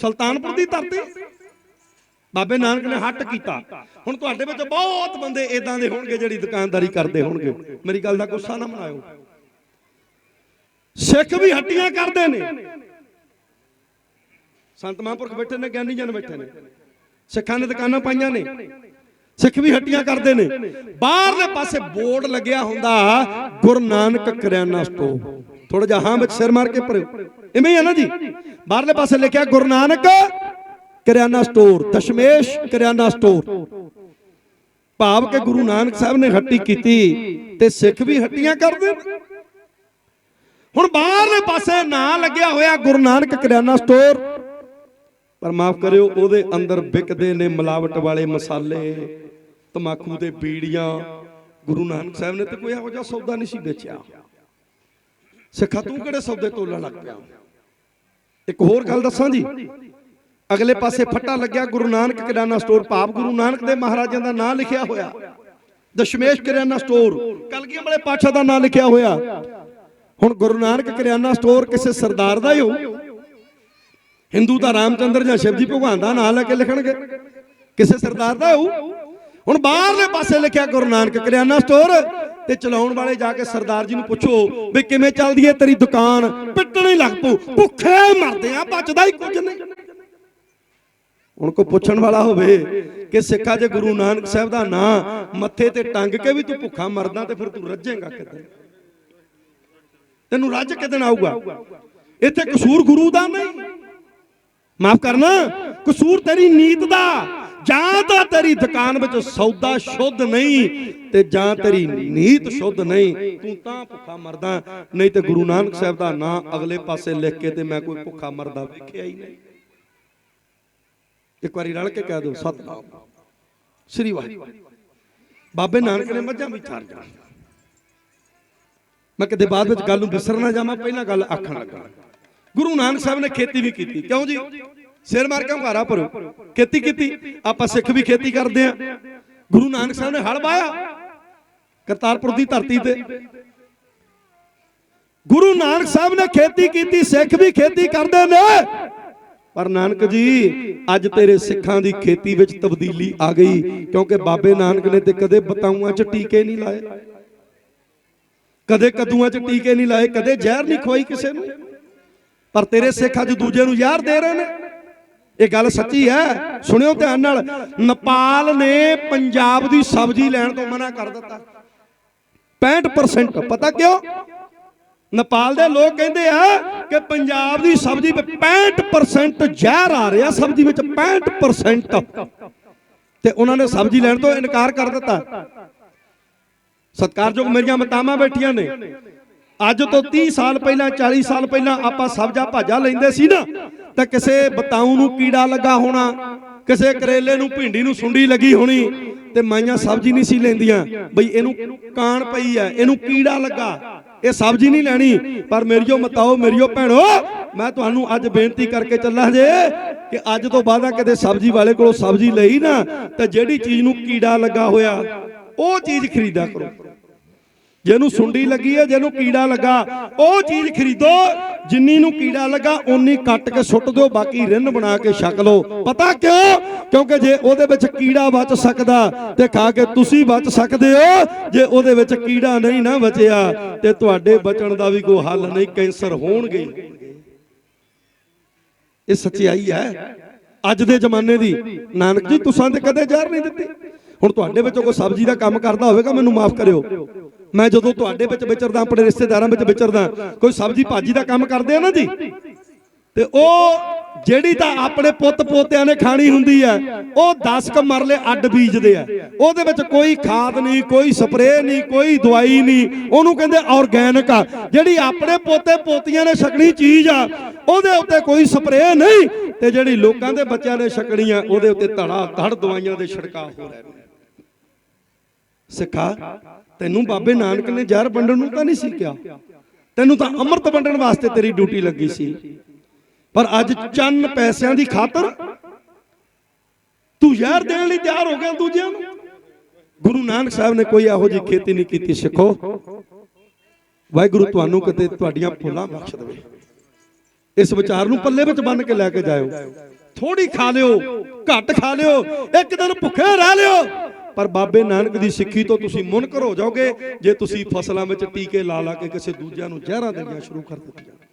ਸੁਲਤਾਨਪੁਰ ਦੀ ਧਰਤੀ। ਬਾਬੇ ਨਾਨਕ ਨੇ ਹੱਟ ਕੀਤਾ। ਹੁਣ ਤੁਹਾਡੇ ਵਿੱਚ ਬਹੁਤ ਬੰਦੇ ਇਦਾਂ ਦੇ ਹੋਣਗੇ ਜਿਹੜੀ ਦੁਕਾਨਦਾਰੀ ਕਰਦੇ ਹੋਣਗੇ। ਮੇਰੀ ਗੱਲ ਦਾ ਗੁੱਸਾ ਨਾ ਮਨਾਇਓ। ਸਿੱਖ ਵੀ ਹੱਟੀਆਂ ਕਰਦੇ ਨੇ। ਸੰਤ ਮਹਾਂਪੁਰਖ ਬੈਠੇ ਨੇ, ਗਿਆਨੀ ਜਨ ਬੈਠੇ ਨੇ। ਸਿੱਖਾਂ ਨੇ ਦੁਕਾਨਾਂ ਪਾਈਆਂ ਨੇ। ਸਿੱਖ ਵੀ ਹੱਟੀਆਂ ਕਰਦੇ ਨੇ। ਬਾਹਰਲੇ ਪਾਸੇ ਬੋਰਡ ਲੱਗਿਆ ਹੁੰਦਾ ਗੁਰੂ ਨਾਨਕ ਕਰਿਆਨਾ ਸਟੋਰ। ਥੋੜਾ ਜਿਹਾ ਹਾਂ ਵਿੱਚ ਸਿਰ ਮਾਰ ਕੇ ਭਰਿਓ ਇਵੇਂ ਹੀ ਆ ਨਾ ਜੀ? ਬਾਹਰਲੇ ਪਾਸੇ ਲਿਖਿਆ, ਗੁਰੂ ਨਾਨਕ ਕਰਿਆਨਾ ਸਟੋਰ, ਦਸ਼ਮੇਸ਼ ਕਰਿਆਨਾ ਸਟੋਰ। ਭਾਵ ਕਿ ਗੁਰੂ ਨਾਨਕ ਸਾਹਿਬ ਨੇ ਹੱਟੀ ਕੀਤੀ ਤੇ ਸਿੱਖ ਵੀ ਹੱਟੀਆਂ ਕਰਦੇ ਹੁਣ ਬਾਹਰਲੇ ਪਾਸੇ ਨਾਂ ਲੱਗਿਆ ਹੋਇਆ ਗੁਰੂ ਨਾਨਕ ਕਰਿਆਨਾ ਸਟੋਰ, ਪਰ ਮਾਫ ਕਰਿਓ, ਉਹਦੇ ਅੰਦਰ ਵਿਕਦੇ ਨੇ ਮਿਲਾਵਟ ਵਾਲੇ ਮਸਾਲੇ, ਤਮਾਕੂ ਦੇ ਬੀੜੀਆਂ। ਗੁਰੂ ਨਾਨਕ ਸਾਹਿਬ ਨੇ ਤੇ ਕੋਈ ਇਹੋ ਜਿਹਾ ਸੌਦਾ ਨਹੀਂ ਸੀ ਵੇਚਿਆ। ਸਿੱਖਾ ਤੂੰ ਕਿਹੜੇ ਸੌਦੇ ਤੋਲਣ ਲੱਗ ਪਿਆ? ਇੱਕ ਹੋਰ ਗੱਲ ਦੱਸਾਂ ਜੀ। ਅਗਲੇ ਪਾਸੇ ਫੱਟਾ ਲੱਗਿਆ, ਗੁਰੂ ਨਾਨਕ ਕਿਰਾਨਾ ਸਟੋਰ, ਭਾਵ ਗੁਰੂ ਨਾਨਕ ਦੇ ਮਹਾਰਾਜਾਂ ਦਾ ਨਾਂ ਲਿਖਿਆ ਹੋਇਆ। ਦਸ਼ਮੇਸ਼ ਕਿਰਾਨਾ ਸਟੋਰ, ਕਲਗੀਆਂ ਵਾਲੇ ਪਾਤਸ਼ਾਹ ਦਾ ਨਾਂ ਲਿਖਿਆ ਹੋਇਆ। ਹੁਣ ਗੁਰੂ ਨਾਨਕ ਕਿਰਾਨਾ ਸਟੋਰ ਕਿਸੇ ਸਰਦਾਰ ਦਾ ਹੀ ਹੋ ਹਿੰਦੂ ਦਾ ਰਾਮਚੰਦਰ ਜਾਂ ਸ਼ਿਵਜੀ ਭਗਵਾਨ ਦਾ ਨਾਂ ਲੈ ਕੇ ਲਿਖਣਗੇ। ਕਿਸੇ ਸਰਦਾਰ ਦਾ ਹੋਊ। ਹੁਣ ਬਾਹਰਲੇ ਪਾਸੇ ਲਿਖਿਆ ਗੁਰੂ ਨਾਨਕ ਕਿਰਿਆਨਾ ਸਟੋਰ ਤੇ ਚਲਾਉਣ ਵਾਲੇ ਜਾ ਕੇ ਸਰਦਾਰ ਜੀ ਨੂੰ ਪੁੱਛੋ ਵੀ ਕਿਵੇਂ ਚੱਲਦੀ ਏ ਤੇਰੀ ਦੁਕਾਨ? ਪਿੱਟਣ ਲੱਗ ਪਊ। ਭੁੱਖੇ ਮਰਦੇ ਆ, ਬਚਦਾ ਹੀ ਕੁਝ ਨਹੀਂ। ਹੁਣ ਕੋ ਪੁੱਛਣ ਵਾਲਾ ਹੋਵੇ ਕਿ ਸਿੱਖਾ ਜੇ ਗੁਰੂ ਨਾਨਕ ਸਾਹਿਬ ਦਾ ਨਾਂ ਮੱਥੇ ਤੇ ਟੰਗ ਕੇ ਵੀ ਤੂੰ ਭੁੱਖਾ ਮਰਦਾ ਤੇ ਫਿਰ ਤੂੰ ਰੱਜੇਗਾ ਕਿੱਦਾਂ ਤੈਨੂੰ ਰੱਜ ਕਿਦਣ ਆਊਗਾ? ਇੱਥੇ ਕਸੂਰ ਗੁਰੂ ਦਾ ਨਹੀਂ। ਮਾਫ ਕਰਨਾ, ਕਸੂਰ ਤੇਰੀ ਨੀਤ ਦਾ। ਜਾਂ ਤਾਂ ਤੇਰੀ ਦੁਕਾਨ ਵਿੱਚ ਸੌਦਾ ਸ਼ੁੱਧ ਨਹੀਂ ਤੇ ਜਾਂ ਤੇਰੀ ਨੀਤ ਸ਼ੁੱਧ ਨਹੀਂ, ਤੂੰ ਤਾਂ ਭੁੱਖਾ ਮਰਦਾ, ਨਹੀਂ ਤੇ ਗੁਰੂ ਨਾਨਕ ਸਾਹਿਬ ਦਾ ਨਾਂ ਅਗਲੇ ਪਾਸੇ ਲਿਖ ਕੇ ਤੇ ਮੈਂ ਕੋਈ ਭੁੱਖਾ ਮਰਦਾ ਵੇਖਿਆ ਹੀ ਨਹੀਂ। ਇੱਕ ਵਾਰੀ ਰਲ ਕੇ ਕਹਿ ਦਿਓ, ਸਤਨਾਮ। ਸ੍ਰੀ ਵਾਹਿਗੁਰੂ। ਬਾਬੇ ਨਾਨਕ ਨੇ ਮੱਝਾਂ ਵੀ ਚਾਰ ਜਾਣ ਮੈਂ ਕਿਤੇ ਬਾਅਦ ਵਿੱਚ ਗੱਲ ਨੂੰ ਵਿਸਰ ਨਾ ਜਾਵਾਂ, ਪਹਿਲਾਂ ਗੱਲ ਆਖਣ ਲੱਗਾ। ਗੁਰੂ ਨਾਨਕ ਸਾਹਿਬ ਨੇ ਖੇਤੀ ਵੀ ਕੀਤੀ। ਕਿਉਂ ਜੀ? ਸਿਰ ਮਾਰ ਕੇ ਹੰਗਾਰਾ ਭਰੋ। ਖੇਤੀ ਕੀਤੀ, ਆਪਾਂ ਸਿੱਖ ਵੀ ਖੇਤੀ ਕਰਦੇ ਆ ਗੁਰੂ ਨਾਨਕ ਸਾਹਿਬ ਨੇ ਹਲ ਵਾਇਆ ਕਰਤਾਰਪੁਰ ਦੀ ਧਰਤੀ ਤੇ। ਗੁਰੂ ਨਾਨਕ ਸਾਹਿਬ ਨੇ ਖੇਤੀ ਕੀਤੀ, ਸਿੱਖ ਵੀ ਖੇਤੀ ਕਰਦੇ ਨੇ। ਪਰ ਨਾਨਕ ਜੀ, ਅੱਜ ਤੇਰੇ ਸਿੱਖਾਂ ਦੀ ਖੇਤੀ ਵਿੱਚ ਤਬਦੀਲੀ ਆ ਗਈ, ਕਿਉਂਕਿ ਬਾਬੇ ਨਾਨਕ ਨੇ ਤੇ ਕਦੇ ਬਤਾਊਆਂ 'ਚ ਟੀਕੇ ਨਹੀਂ ਲਾਏ। ਕਦੇ ਕਦੂਆਂ 'ਚ ਟੀਕੇ ਨਹੀਂ ਲਾਏ, ਕਦੇ ਜ਼ਹਿਰ ਨਹੀਂ ਖਵਾਈ ਕਿਸੇ ਨੂੰ। ਪਰ ਤੇਰੇ ਸਿੱਖ ਅੱਜ ਦੂਜੇ ਨੂੰ ਯਾਰ ਦੇ ਰਹੇ ਨੇ। ਇਹ ਗੱਲ ਸੱਚੀ ਹੈ। ਸੁਣਿਓ ਧਿਆਨ ਨਾਲ। ਨੇਪਾਲ ਨੇ ਪੰਜਾਬ ਦੀ ਸਬਜ਼ੀ ਲੈਣ ਤੋਂ ਮਨਾ ਕਰ ਦਿੱਤਾ। 65% ਪਤਾ ਕਿਉਂ? ਨੇਪਾਲ ਦੇ ਲੋਕ ਕਹਿੰਦੇ ਆ ਕਿ ਪੰਜਾਬ ਦੀ ਸਬਜ਼ੀ ਵਿੱਚ 65% ਜ਼ਹਿਰ ਆ ਰਿਹਾ, ਸਬਜ਼ੀ ਵਿੱਚ 65% ਤੇ ਉਹਨਾਂ ਨੇ ਸਬਜ਼ੀ ਲੈਣ ਤੋਂ ਇਨਕਾਰ ਕਰ ਦਿੱਤਾ। ਸਤਿਕਾਰਯੋਗ ਮੇਰੀਆਂ ਮਤਾਵਾਂ ਬੈਠੀਆਂ ਨੇ। ਅੱਜ ਤੋਂ 30 ਸਾਲ ਪਹਿਲਾਂ 40 ਸਾਲ ਪਹਿਲਾਂ ਆਪਾਂ ਸਬਜ਼ਾ ਭਾਜਾ ਲੈਂਦੇ ਸੀ ਨਾ ਤਾਂ ਕਿਸੇ ਬਤਾਊ ਨੂੰ ਕੀੜਾ ਲੱਗਾ ਹੋਣਾ ਕਿਸੇ ਕਰੇਲੇ ਨੂੰ ਭਿੰਡੀ ਨੂੰ ਸੁੰਡੀ ਲੱਗੀ ਹੋਣੀ ਤੇ ਮਾਈਆਂ ਸਬਜ਼ੀ ਨਹੀਂ ਸੀ ਲੈਂਦੀਆਂ। ਬਈ ਇਹਨੂੰ ਕਾਣ ਪਈ ਐ ਇਹਨੂੰ ਕੀੜਾ ਲੱਗਾ। ਇਹ ਸਬਜ਼ੀ ਨਹੀਂ ਲੈਣੀ ਪਰ ਮੇਰੀਓ ਮਤਾਓ ਮੇਰੀਓ ਭੈਣੋ ਮੈਂ ਤੁਹਾਨੂੰ ਅੱਜ ਬੇਨਤੀ ਕਰਕੇ ਚੱਲਾਂ ਜੇ ਕਿ ਅੱਜ ਤੋਂ ਬਾਅਦ ਕਿਤੇ ਸਬਜ਼ੀ ਵਾਲੇ ਕੋਲੋਂ ਸਬਜ਼ੀ ਲਈ ਨਾ ਤਾਂ ਜਿਹੜੀ ਚੀਜ਼ ਨੂੰ ਕੀੜਾ ਲੱਗਾ ਹੋਇਆ ਉਹ ਚੀਜ਼ ਖਰੀਦਾ ਕਰੋ। ਜਿਹਨੂੰ ਸੁੰਡੀ ਲੱਗੀ ਹੈ, ਜਿਹਨੂੰ ਕੀੜਾ ਲੱਗਾ, ਉਹ ਚੀਜ਼ ਖਰੀਦੋ, ਜਿੰਨੀ ਨੂੰ ਕੀੜਾ ਲੱਗਾ, ਓਨੀ ਕੱਟ ਕੇ ਸੁੱਟ ਦਿਓ, ਬਾਕੀ ਰਿੰਨ ਬਣਾ ਕੇ ਛਕ ਲਓ। ਪਤਾ ਕਿਉਂ? ਕਿਉਂਕਿ ਜੇ ਉਹਦੇ ਵਿੱਚ ਕੀੜਾ ਬਚ ਸਕਦਾ, ਤੇ ਖਾ ਕੇ ਤੁਸੀਂ ਬਚ ਸਕਦੇ ਹੋ। ਜੇ ਉਹਦੇ ਵਿੱਚ ਕੀੜਾ ਨਹੀਂ ਨਾ ਬਚਿਆ, ਤੇ ਤੁਹਾਡੇ ਬਚਣ ਦਾ ਵੀ ਕੋਈ ਹੱਲ ਨਹੀਂ, ਕੈਂਸਰ ਹੋਣਗੇ। ਇਹ ਸੱਚਾਈ ਹੈ। ਅੱਜ ਦੇ ਜ਼ਮਾਨੇ ਦੀ। ਨਾਨਕ ਜੀ, ਤੁਸਾਂ ਤੇ ਕਦੇ ਜ਼ਹਿਰ ਨਹੀਂ ਦਿੱਤੀ। ਹੁਣ ਤੁਹਾਡੇ ਵਿੱਚੋਂ ਕੋਈ ਸਬਜ਼ੀ ਦਾ ਕੰਮ ਕਰਦਾ ਹੋਵੇਗਾ, ਮੈਨੂੰ ਮਾਫ ਕਰਿਓ। ਮੈਂ ਜਦੋਂ ਤੁਹਾਡੇ ਵਿੱਚ ਵਿਚਰਦਾ, ਆਪਣੇ ਰਿਸ਼ਤੇਦਾਰਾਂ ਵਿੱਚ ਵਿਚਰਦਾ, ਕੋਈ ਸਬਜ਼ੀ ਭਾਜੀ ਦਾ ਕੰਮ ਕਰਦੇ ਆ ਨਾ ਜੀ? ਤੇ ਉਹ ਜਿਹੜੀ ਤਾਂ ਆਪਣੇ ਪੁੱਤ ਪੋਤਿਆਂ ਨੇ ਖਾਣੀ ਹੁੰਦੀ ਹੈ, ਉਹ 10 ਕ ਮਰਲੇ ਅੱਡ ਬੀਜਦੇ ਆ। ਉਹਦੇ ਵਿੱਚ ਕੋਈ ਖਾਦ ਨਹੀਂ, ਕੋਈ ਸਪਰੇਅ ਨਹੀਂ, ਕੋਈ ਦਵਾਈ ਨਹੀਂ। ਉਹਨੂੰ ਕਹਿੰਦੇ ਆਰਗੈਨਿਕ ਆ। ਜਿਹੜੀ ਆਪਣੇ ਪੋਤੇ ਪੋਤੀਆਂ ਨੇ ਛਕਣੀ ਚੀਜ਼ ਆ, ਉਹਦੇ ਉੱਤੇ ਕੋਈ ਸਪਰੇਅ ਨਹੀਂ। ਤੇ ਜਿਹੜੀ ਲੋਕਾਂ ਦੇ ਬੱਚਿਆਂ ਨੇ ਛਕਣੀ ਆ, ਉਹਦੇ ਉੱਤੇ ਧੜਾ ਧੜ ਦਵਾਈਆਂ ਦੇ ਛਿੜਕਾਅ ਹੋ ਰਹੇ ਨੇ। ਸਿੱਖਾ। ਤੈਨੂੰ ਬਾਬੇ ਨਾਨਕ ਨੇ ਜ਼ਹਿਰ ਵੰਡਣ ਨੂੰ ਤਾਂ ਨਹੀਂ ਸੀ ਕਿਹਾ ਤੈਨੂੰ ਤਾਂ ਅੰਮ੍ਰਿਤ ਵੰਡਣ ਵਾਸਤੇ ਤੇਰੀ ਡਿਊਟੀ ਲੱਗੀ ਸੀ। ਪਰ ਅੱਜ ਚੰਨ ਪੈਸਿਆਂ ਦੀ ਖਾਤਰ ਤੂੰ ਜ਼ਹਿਰ ਦੇਣ ਲਈ ਤਿਆਰ ਹੋ ਗਿਆ ਦੂਜਿਆਂ ਨੂੰ। ਗੁਰੂ ਨਾਨਕ ਸਾਹਿਬ ਨੇ ਕੋਈ ਇਹੋ ਜਿਹੀ ਖੇਤੀ ਨਹੀਂ ਕੀਤੀ ਸਿੱਖੋ। ਵਾਹਿਗੁਰੂ ਤੁਹਾਨੂੰ ਕਿਤੇ ਤੁਹਾਡੀਆਂ ਭੁੱਲਾਂ ਬਖਸ਼ ਦੇਵੇ। ਇਸ ਵਿਚਾਰ ਨੂੰ ਪੱਲੇ ਵਿੱਚ ਬੰਨ ਕੇ ਲੈ ਕੇ ਜਾਇਓ। ਥੋੜੀ ਖਾ ਲਿਓ ਘੱਟ ਖਾ ਲਿਓ ਇੱਕ ਦਿਨ ਭੁੱਖੇ ਰਹਿ ਲਿਓ। ਪਰ ਬਾਬੇ ਨਾਨਕ ਦੀ ਸਿੱਖੀ ਤੋਂ ਤੁਸੀਂ ਮੁਨਕਰ ਹੋ ਜਾਓਗੇ ਜੇ ਤੁਸੀਂ ਫਸਲਾਂ ਵਿੱਚ ਟੀਕੇ ਲਾ ਲਾ ਕੇ ਕਿਸੇ ਦੂਜਿਆਂ ਨੂੰ ਜ਼ਹਿਰਾਂ ਦੇਣੀਆਂ ਸ਼ੁਰੂ ਕਰ ਦਿੱਤੀਆਂ।